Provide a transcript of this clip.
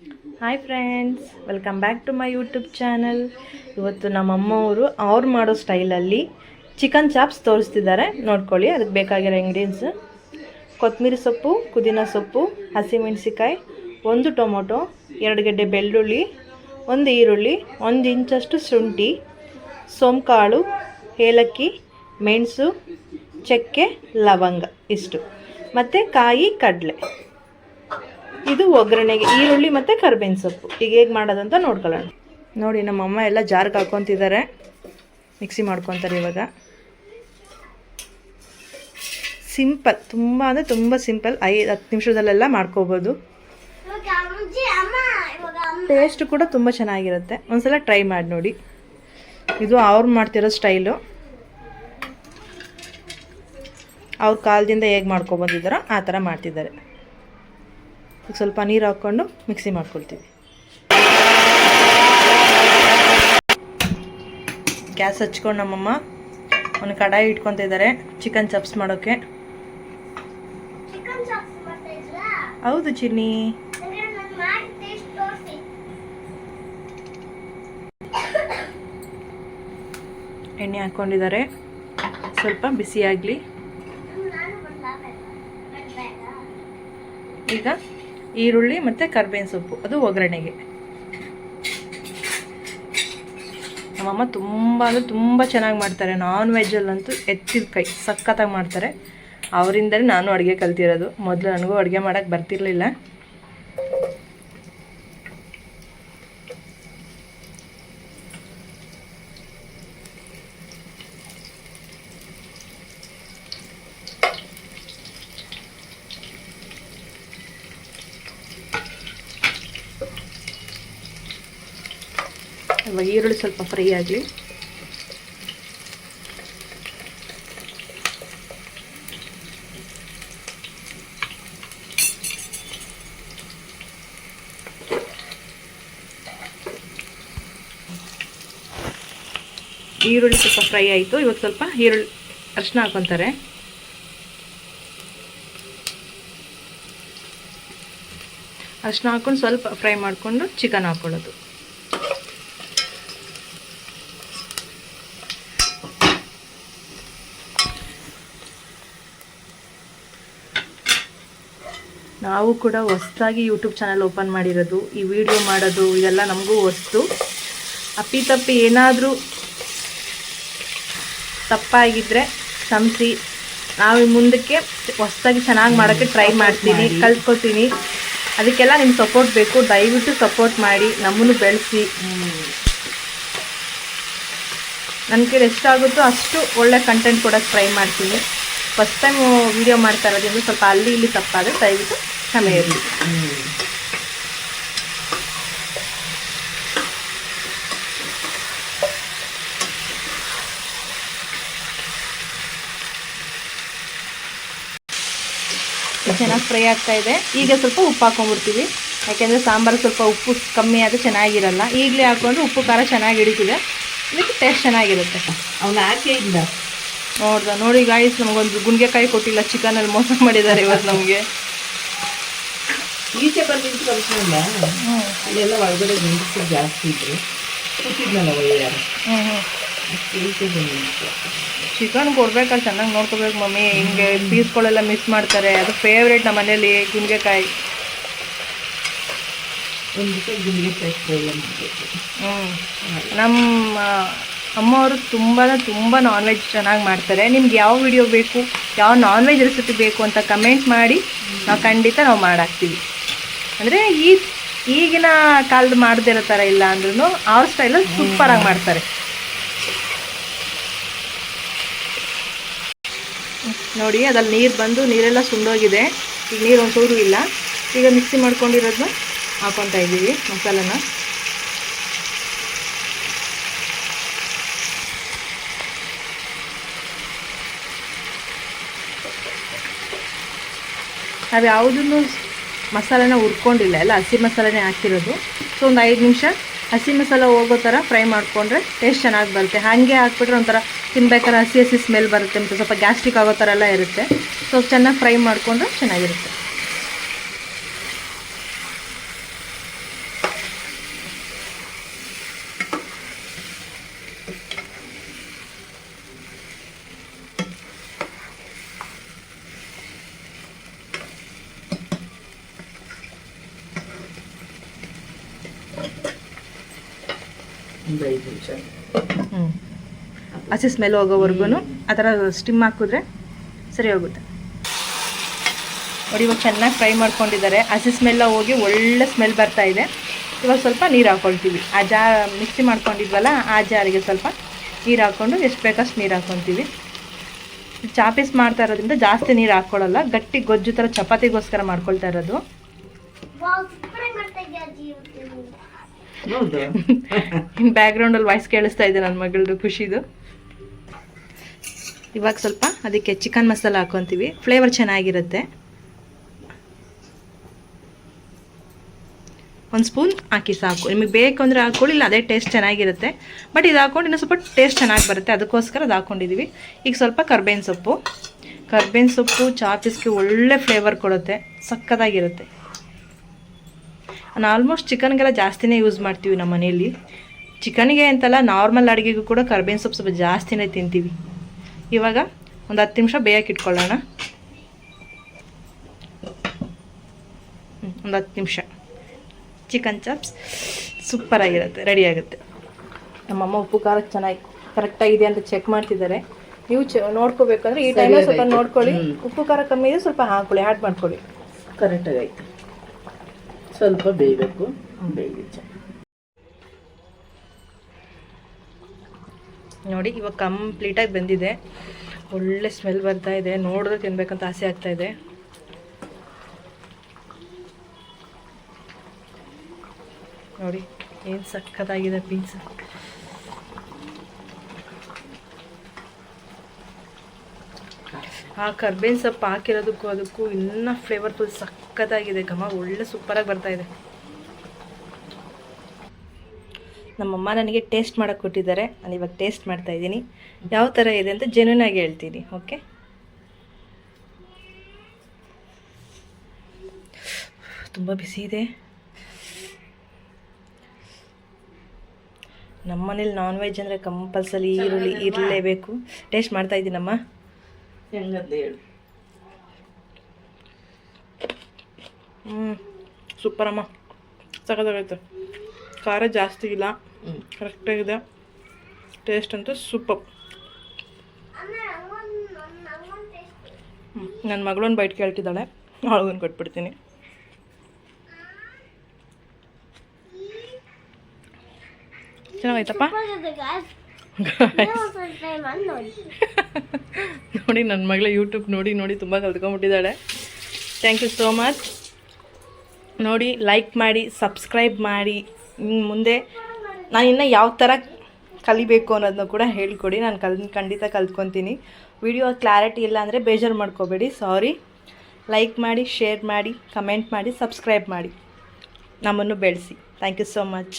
Hi friends welcome back to my YouTube channel ಇವತ್ತು ನಮ್ಮಮ್ಮವರು ಅವ್ರು ಮಾಡೋ ಸ್ಟೈಲಲ್ಲಿ ಚಿಕನ್ ಚಾಪ್ಸ್ ತೋರಿಸ್ತಿದ್ದಾರೆ. ನೋಡ್ಕೊಳ್ಳಿ, ಅದಕ್ಕೆ ಬೇಕಾಗಿರೋ ಇಂಗ್ರೀಡಿಯನ್ಸ್ ಕೊತ್ತಂಬರಿ ಸೊಪ್ಪು, ಪುದೀನ ಸೊಪ್ಪು ಹಸಿಮೆಣಸಿಕಾಯಿ ಒಂದು ಟೊಮೊಟೊ, ಎರಡು ಗಡ್ಡೆ ಬೆಳ್ಳುಳ್ಳಿ, ಒಂದು ಈರುಳ್ಳಿ, ಒಂದು ಇಂಚಷ್ಟು ಶುಂಠಿ, ಸೋಂಕಾಳು, ಏಲಕ್ಕಿ, ಮೆಣಸು, ಚಕ್ಕೆ, ಲವಂಗ, ಇಷ್ಟು. ಮತ್ತು ಕಾಯಿ, ಕಡಲೆ. ಇದು ಒಗ್ಗರಣೆಗೆ ಈರುಳ್ಳಿ ಮತ್ತು ಕರ್ಬೇವಿನ ಸೊಪ್ಪು. ಈಗ ಹೇಗೆ ಮಾಡೋದಂತ ನೋಡ್ಕೊಳ್ಳೋಣ. ನೋಡಿ ನಮ್ಮಮ್ಮ ಎಲ್ಲ ಜಾರ್ಗೆ ಹಾಕ್ಕೊತಿದ್ದಾರೆ ಮಿಕ್ಸಿ ಮಾಡ್ಕೊತಾರೆ ಇವಾಗ. ಸಿಂಪಲ್ ತುಂಬ ಅಂದರೆ ತುಂಬ ಸಿಂಪಲ್ ಐದು, ಹತ್ತು ನಿಮಿಷದಲ್ಲೆಲ್ಲ ಮಾಡ್ಕೋಬೋದು. ಟೇಸ್ಟ್ ಕೂಡ ತುಂಬ ಚೆನ್ನಾಗಿರುತ್ತೆ. ಒಂದ್ಸಲ ಟ್ರೈ ಮಾಡಿ ನೋಡಿ. ಇದು ಅವ್ರು ಮಾಡ್ತಿರೋ ಸ್ಟೈಲು ಅವ್ರ ಕಾಲದಿಂದ ಹೇಗೆ ಮಾಡ್ಕೊಬಂದಿದ್ದಾರೋ ಆ ಥರ ಮಾಡ್ತಿದ್ದಾರೆ. ಸ್ವಲ್ಪ ನೀರು ಹಾಕ್ಕೊಂಡು ಮಿಕ್ಸಿ ಮಾಡ್ಕೊಳ್ತೀವಿ. ಗ್ಯಾಸ್ ಹಚ್ಕೊಂಡು ನಮ್ಮಮ್ಮ ಒಂದು ಕಡಾಯಿ ಇಟ್ಕೊತ ಇದ್ದಾರೆ ಚಿಕನ್ ಚಪ್ಸ್ ಮಾಡೋಕ್ಕೆ ಹೌದು ಚಿನ್ನಿ. ಎಣ್ಣೆ ಹಾಕ್ಕೊಂಡಿದ್ದಾರೆ ಸ್ವಲ್ಪ ಬಿಸಿಯಾಗಲಿ ಈಗ ಈರುಳ್ಳಿ ಮತ್ತು ಕರ್ಬೇವಿನ ಸೊಪ್ಪು, ಅದು ಒಗ್ಗರಣೆಗೆ. ನಮ್ಮಮ್ಮ ತುಂಬ ಅಂದರೆ ತುಂಬ ಚೆನ್ನಾಗಿ ಮಾಡ್ತಾರೆ. ನಾನ್ ವೆಜ್ಜಲ್ಲಂತೂ ಎತ್ತಿದ ಕೈ, ಸಖತ್ತಾಗಿ ಮಾಡ್ತಾರೆ. ಅವರಿಂದಲೇ ನಾನು ಅಡುಗೆ ಕಲ್ತಿರೋದು. ಮೊದಲು ನನಗೂ ಅಡುಗೆ ಮಾಡೋಕ್ಕೆ ಬರ್ತಿರ್ಲಿಲ್ಲ. ಇವಾಗ ಈರುಳ್ಳಿ ಸ್ವಲ್ಪ ಫ್ರೈ ಆಗಲಿ. ಈರುಳ್ಳಿ ಸ್ವಲ್ಪ ಫ್ರೈ ಆಯಿತು. ಇವಾಗ ಸ್ವಲ್ಪ ಈರುಳ್ಳಿ ಅರಿಶಿನ ಹಾಕೊತಾರೆ. ಅರಿಶಿನ ಹಾಕೊಂಡು ಸ್ವಲ್ಪ ಫ್ರೈ ಮಾಡಿಕೊಂಡು ಚಿಕನ್ ಹಾಕ್ಕೊಳ್ಳೋದು ನಾವು ಕೂಡ ಹೊಸ್ದಾಗಿ ಯೂಟ್ಯೂಬ್ ಚಾನಲ್ ಓಪನ್ ಮಾಡಿರೋದು ಈ ವಿಡಿಯೋ ಮಾಡೋದು ಇದೆಲ್ಲ ನಮಗೂ ಹೊಸ್ತು. ಅಪ್ಪಿ ತಪ್ಪಿ ಏನಾದರೂ ತಪ್ಪಾಗಿದ್ದರೆ ಕ್ಷಮಿಸಿ ನಾವು ಮುಂದಕ್ಕೆ ಹೊಸ್ದಾಗಿ ಚೆನ್ನಾಗಿ ಮಾಡೋಕ್ಕೆ ಟ್ರೈ ಮಾಡ್ತೀನಿ ಕಲ್ತ್ಕೊತೀನಿ ಅದಕ್ಕೆಲ್ಲ ನಿಮ್ಮ ಸಪೋರ್ಟ್ ಬೇಕು ದಯವಿಟ್ಟು ಸಪೋರ್ಟ್ ಮಾಡಿ ನಮ್ಮನ್ನು ಬೆಳೆಸಿ. ನನಗೆ ಕೈಲಿ ಎಷ್ಟಾಗುತ್ತೋ ಅಷ್ಟು ಒಳ್ಳೆ ಕಂಟೆಂಟ್ ಕೊಡೋಕ್ಕೆ ಟ್ರೈ ಮಾಡ್ತೀನಿ. ಫಸ್ಟ್ ಟೈಮ್ ವಿಡಿಯೋ ಮಾಡ್ತಾ ಇರೋದ್ರಿಂದ ಸ್ವಲ್ಪ ಅಲ್ಲಿ ಇಲ್ಲಿ ತಪ್ಪಾದರೆ ದಯವಿಟ್ಟು ಕ್ಷಮೆ ಇರಲಿ. ಚೆನ್ನಾಗಿ ಫ್ರೈ ಆಗ್ತಾ ಇದೆ. ಈಗ ಸ್ವಲ್ಪ ಉಪ್ಪು ಹಾಕೊಂಡ್ಬಿಡ್ತೀವಿ. ಯಾಕೆಂದರೆ ಸಾಂಬಾರು ಸ್ವಲ್ಪ ಉಪ್ಪು ಕಮ್ಮಿ ಆದರೆ ಚೆನ್ನಾಗಿರಲ್ಲ. ಈಗಲೇ ಹಾಕೊಂಡ್ರೆ ಉಪ್ಪು ಖಾರ ಚೆನ್ನಾಗಿ ಹಿಡಿತಿದೆ. ಇದಕ್ಕೆ ಟೇಸ್ಟ್ ಚೆನ್ನಾಗಿರುತ್ತೆ. ಅವನು ಹಾಕಿ ಇಲ್ಲ. ನೋಡ್ದ. ನೋಡಿ ಗಾಯ್ಸ್ ನಮಗೊಂದು ಗುಂಡೆಕಾಯಿ ಕೊಟ್ಟಿಲ್ಲ ಚಿಕನಲ್ಲಿ ಮೋಸ ಮಾಡಿದ್ದಾರೆ ಇವತ್ತು ನಮಗೆ. ಈಚೆ ಬಂದು ನಿಂತು ಕಲಿಸ್ಲಿಲ್ಲ ಅಲ್ಲೆಲ್ಲ ಒಳಗಡೆ ಗಂಡಸರು ಜಾಸ್ತಿ ಇದ್ರು. ಕೂತಿದ್ನಲ್ಲ ಹ್ಞೂ ಈಚೆ ಚಿಕನ್ ಕೊಡ್ಬೇಕಾದ್ರೆ ಚೆನ್ನಾಗಿ ನೋಡ್ಕೋಬೇಕು ಮಮ್ಮಿ. ಹಿಂಗೆ ಪೀಸ್ಗಳೆಲ್ಲ ಮಿಸ್ ಮಾಡ್ತಾರೆ. ಅದು ಫೇವ್ರೇಟ್ ನಮ್ಮ ಮನೇಲಿ ಗುಂಡೆಕಾಯಿ ಒಂದು ಹ್ಞೂ ನಮ್ಮ ಅಮ್ಮವರು ತುಂಬ ತುಂಬ ನಾನ್ ವೆಜ್ ಚೆನ್ನಾಗಿ ಮಾಡ್ತಾರೆ. ನಿಮ್ಗೆ ಯಾವ ವಿಡಿಯೋ ಬೇಕು, ಯಾವ ನಾನ್ ವೆಜ್ ರೆಸಿಪಿ ಬೇಕು ಅಂತ ಕಮೆಂಟ್ ಮಾಡಿ ನಾವು ಖಂಡಿತ ನಾವು ಮಾಡಾಕ್ತೀವಿ. ಅಂದರೆ ಈ ಈಗಿನ ಕಾಲದ ಮಾಡದಿರೋ ಥರ ಇಲ್ಲ ಅಂದ್ರೂ ಅವ್ರ ಸ್ಟೈಲಲ್ಲಿ ಸೂಪರಾಗಿ ಮಾಡ್ತಾರೆ. ನೋಡಿ, ಅದ್ರಲ್ಲಿ ನೀರು ಬಂದು ನೀರೆಲ್ಲ ಸುಂಡೋಗಿದೆ ಈಗ ನೀರು ಒಂಚೂರು ಇಲ್ಲ. ಈಗ ಮಿಕ್ಸಿ ಮಾಡ್ಕೊಂಡಿರೋದನ್ನ ಹಾಕೊತಾ ಇದ್ದೀವಿ ಮಸಾಲನ. ನಾವು ಯಾವುದನ್ನು ಮಸಾಲೆನ ಹುರ್ಕೊಂಡಿಲ್ಲ, ಎಲ್ಲ ಹಸಿ ಮಸಾಲೆನೇ ಹಾಕಿರೋದು. ಸೊ ಒಂದು ಐದು ನಿಮಿಷ ಹಸಿ ಮಸಾಲೆ ಹೋಗೋ ಥರ ಫ್ರೈ ಮಾಡಿಕೊಂಡ್ರೆ ಟೇಸ್ಟ್ ಚೆನ್ನಾಗಿ ಬರುತ್ತೆ. ಹಾಗೆ ಹಾಕ್ಬಿಟ್ರೆ ಒಂಥರ ತಿನ್ಬೇಕಾದ್ರೆ ಹಸಿ ಹಸಿ ಸ್ಮೆಲ್ ಬರುತ್ತೆ, ಮತ್ತು ಸ್ವಲ್ಪ ಗ್ಯಾಸ್ಟ್ರಿಕ್ ಆಗೋ ಥರ ಎಲ್ಲ ಇರುತ್ತೆ. ಸೊ ಚೆನ್ನಾಗಿ ಫ್ರೈ ಮಾಡಿಕೊಂಡ್ರೆ ಚೆನ್ನಾಗಿರುತ್ತೆ. ಹ್ಞೂ ಹಸಿ ಸ್ಮೆಲ್ ಹೋಗೋವರೆಗೂ ಆ ಥರ ಸ್ಟಿಮ್ ಹಾಕಿದ್ರೆ ಸರಿ ಹೋಗುತ್ತೆ. ನೋಡಿ, ಇವಾಗ ಚೆನ್ನಾಗಿ ಫ್ರೈ ಮಾಡ್ಕೊಂಡಿದ್ದಾರೆ. ಹಸಿ ಸ್ಮೆಲ್ಲ ಹೋಗಿ ಒಳ್ಳೆ ಸ್ಮೆಲ್ ಬರ್ತಾ ಇದೆ. ಇವಾಗ ಸ್ವಲ್ಪ ನೀರು ಹಾಕ್ಕೊಳ್ತೀವಿ ಆ ಜಾ ಮಿಕ್ಸಿ ಮಾಡ್ಕೊಂಡಿದ್ವಲ್ಲ, ಆ ಜಾರಿಗೆ ಸ್ವಲ್ಪ ನೀರು ಹಾಕ್ಕೊಂಡು ಎಷ್ಟು ಬೇಕಷ್ಟು ನೀರು ಹಾಕ್ಕೊತೀವಿ ಚಾಪೀಸ್ ಮಾಡ್ತಾ ಇರೋದ್ರಿಂದ ಜಾಸ್ತಿ ನೀರು ಹಾಕ್ಕೊಳ್ಳಲ್ಲ ಗಟ್ಟಿ ಗೊಜ್ಜು ಥರ ಚಪಾತಿಗೋಸ್ಕರ ಮಾಡ್ಕೊಳ್ತಾ ಇರೋದು. ಇನ್ನು ಬ್ಯಾಕ್ಗ್ರೌಂಡಲ್ಲಿ ವಾಯ್ಸ್ ಕೇಳಿಸ್ತಾ ಇದೆ ನನ್ನ ಮಗಳದು, ಖುಷಿದು. ಇವಾಗ ಸ್ವಲ್ಪ ಅದಕ್ಕೆ ಚಿಕನ್ ಮಸಾಲ ಹಾಕೊತೀವಿ. ಫ್ಲೇವರ್ ಚೆನ್ನಾಗಿರುತ್ತೆ. ಒಂದು ಸ್ಪೂನ್ ಹಾಕಿ ಸಾಕು. ನಿಮಗೆ ಬೇಕು ಅಂದರೆ ಹಾಕ್ಕೊಳ್ಳಿ ಇಲ್ಲ ಅದೇ ಟೇಸ್ಟ್ ಚೆನ್ನಾಗಿರುತ್ತೆ. ಬಟ್ ಇದು ಹಾಕ್ಕೊಂಡು ಇನ್ನೂ ಸ್ವಲ್ಪ ಟೇಸ್ಟ್ ಚೆನ್ನಾಗಿ ಬರುತ್ತೆ. ಅದಕ್ಕೋಸ್ಕರ ಅದು ಹಾಕ್ಕೊಂಡಿದ್ದೀವಿ ಈಗ ಸ್ವಲ್ಪ ಕರ್ಬೇವಿನ ಸೊಪ್ಪು. ಕರ್ಬೇವಿನ ಸೊಪ್ಪು ಚಾಪೀಸ್ಗೆ ಒಳ್ಳೆ ಫ್ಲೇವರ್ ಕೊಡುತ್ತೆ. ಸಕ್ಕತ್ತಾಗಿರುತ್ತೆ ಆಲ್ಮೋಸ್ಟ್ ಚಿಕನ್ಗೆಲ್ಲ ಜಾಸ್ತಿನೇ ಯೂಸ್ ಮಾಡ್ತೀವಿ ನಮ್ಮ ಮನೆಯಲ್ಲಿ. ಚಿಕನ್ಗೆ ಅಂತಲ್ಲ ನಾರ್ಮಲ್ ಅಡುಗೆಗೂ ಕೂಡ ಕರ್ಬೇವಿನ ಸೊಪ್ಪು ಸ್ವಲ್ಪ ಜಾಸ್ತಿನೇ ತಿಂತೀವಿ. ಇವಾಗ ಒಂದು ಹತ್ತು ನಿಮಿಷ ಬೇಯಕ್ಕೆ ಇಟ್ಕೊಳ್ಳೋಣ. ಒಂದು ಹತ್ತು ನಿಮಿಷ. ಚಿಕನ್ ಚಾಪ್ಸ್ ಸೂಪರಾಗಿರುತ್ತೆ ರೆಡಿ ಆಗುತ್ತೆ. ನಮ್ಮಮ್ಮ ಉಪ್ಪು ಖಾರ ಚೆನ್ನಾಗಿ ಕರೆಕ್ಟಾಗಿದೆ ಅಂತ ಚೆಕ್ ಮಾಡ್ತಿದ್ದಾರೆ. ನೀವು ಚ ನೋಡ್ಕೋಬೇಕಂದ್ರೆ ಈ ಟೈಮಲ್ಲಿ ಸ್ವಲ್ಪ ನೋಡ್ಕೊಳ್ಳಿ. ಉಪ್ಪು ಖಾರ ಕಮ್ಮಿ ಇದೆ ಸ್ವಲ್ಪ ಹಾಕೊಳ್ಳಿ ಆ್ಯಡ್ ಮಾಡ್ಕೊಳ್ಳಿ. ಕರೆಕ್ಟಾಗಿ ಆಯ್ತು. ಸ್ವಲ್ಪ ಬೇಯಬೇಕು. ಬೇಯಲಿ ನೋಡಿ, ಇವಾಗ ಕಂಪ್ಲೀಟಾಗಿ ಬಂದಿದೆ. ಒಳ್ಳೆ ಸ್ಮೆಲ್ ಬರ್ತಾ ಇದೆ. ನೋಡಿದ್ರೆ ತಿನ್ಬೇಕಂತ ಆಸೆ ಆಗ್ತಾ ಇದೆ. ನೋಡಿ, ಏನು ಸಖತ್ತಾಗಿದೆ ಪೀಸ್ ಆ ಕರ್ಬೇವಿನ ಸೊಪ್ಪು ಹಾಕಿರೋದಕ್ಕೂ ಅದಕ್ಕೂ ಇನ್ನೂ ಫ್ಲೇವರ್ಫುಲ್ ಸಖತ್ತಾಗಿದೆ ಘಮ ಒಳ್ಳೆ ಸೂಪರಾಗಿ ಬರ್ತಾ ಇದೆ. ನಮ್ಮಮ್ಮ ನನಗೆ ಟೇಸ್ಟ್ ಮಾಡೋಕ್ಕೆ ಕೊಟ್ಟಿದ್ದಾರೆ. ನಾನು ಇವಾಗ ಟೇಸ್ಟ್ ಮಾಡ್ತಾ ಇದ್ದೀನಿ. ಯಾವ ಥರ ಇದೆ ಅಂತ ಜೆನ್ಯೂನ್ ಆಗಿ ಹೇಳ್ತೀನಿ ಓಕೆ ತುಂಬ ಬಿಸಿ ಇದೆ. ನಮ್ಮ ಮನೇಲಿ ನಾನ್ ವೆಜ್ ಅಂದರೆ ಕಂಪಲ್ಸರಿ ಈರುಳ್ಳಿ ಇರಲೇಬೇಕು. ಟೇಸ್ಟ್ ಮಾಡ್ತಾ ಇದ್ದೀನಮ್ಮ ಹೆಂಗಂತ ಹೇಳು. ಹ್ಞೂ ಸೂಪರಮ್ಮ ಸಖತ್ತಾಗೈತೆ ಖಾರ ಜಾಸ್ತಿ ಇಲ್ಲ. ಕರೆಕ್ಟಾಗಿದೆ ಟೇಸ್ಟ್ ಅಂತೂ ಸೂಪರ್ ನನ್ನ ಮಗಳೊಂದು ಬೈಟ್ ಕೇಳ್ತಿದ್ದಾಳೆ. ಅವಳಗೊಂದು ಕೊಟ್ಬಿಡ್ತೀನಿ. ಚೆನ್ನಾಗೈತಪ್ಪ ನೋಡಿ ನನ್ನ ಮಗಳ ಯೂಟ್ಯೂಬ್ ನೋಡಿ ನೋಡಿ ತುಂಬ ಕಲ್ತ್ಕೊಂಡ್ಬಿಟ್ಟಿದ್ದಾಳೆ. ಥ್ಯಾಂಕ್ ಯು ಸೋ ಮಚ್ ನೋಡಿ ಲೈಕ್ ಮಾಡಿ ಸಬ್ಸ್ಕ್ರೈಬ್ ಮಾಡಿ. ಮುಂದೆ ನಾನು ಇನ್ನು ಯಾವ ಥರ ಕಲಿಬೇಕು ಅನ್ನೋದನ್ನ ಕೂಡ ಹೇಳ್ಕೊಡಿ. ನಾನು ಕಲ್, ಖಂಡಿತ ಕಲ್ತ್ಕೊತೀನಿ. ವಿಡಿಯೋ ಕ್ಲಾರಿಟಿ ಇಲ್ಲ ಅಂದರೆ ಬೇಜಾರು ಮಾಡ್ಕೋಬೇಡಿ. ಸಾರಿ ಲೈಕ್ ಮಾಡಿ ಶೇರ್ ಮಾಡಿ ಕಮೆಂಟ್ ಮಾಡಿ ಸಬ್ಸ್ಕ್ರೈಬ್ ಮಾಡಿ. ನಮ್ಮನ್ನು ಬೆಳೆಸಿ. Thank you so much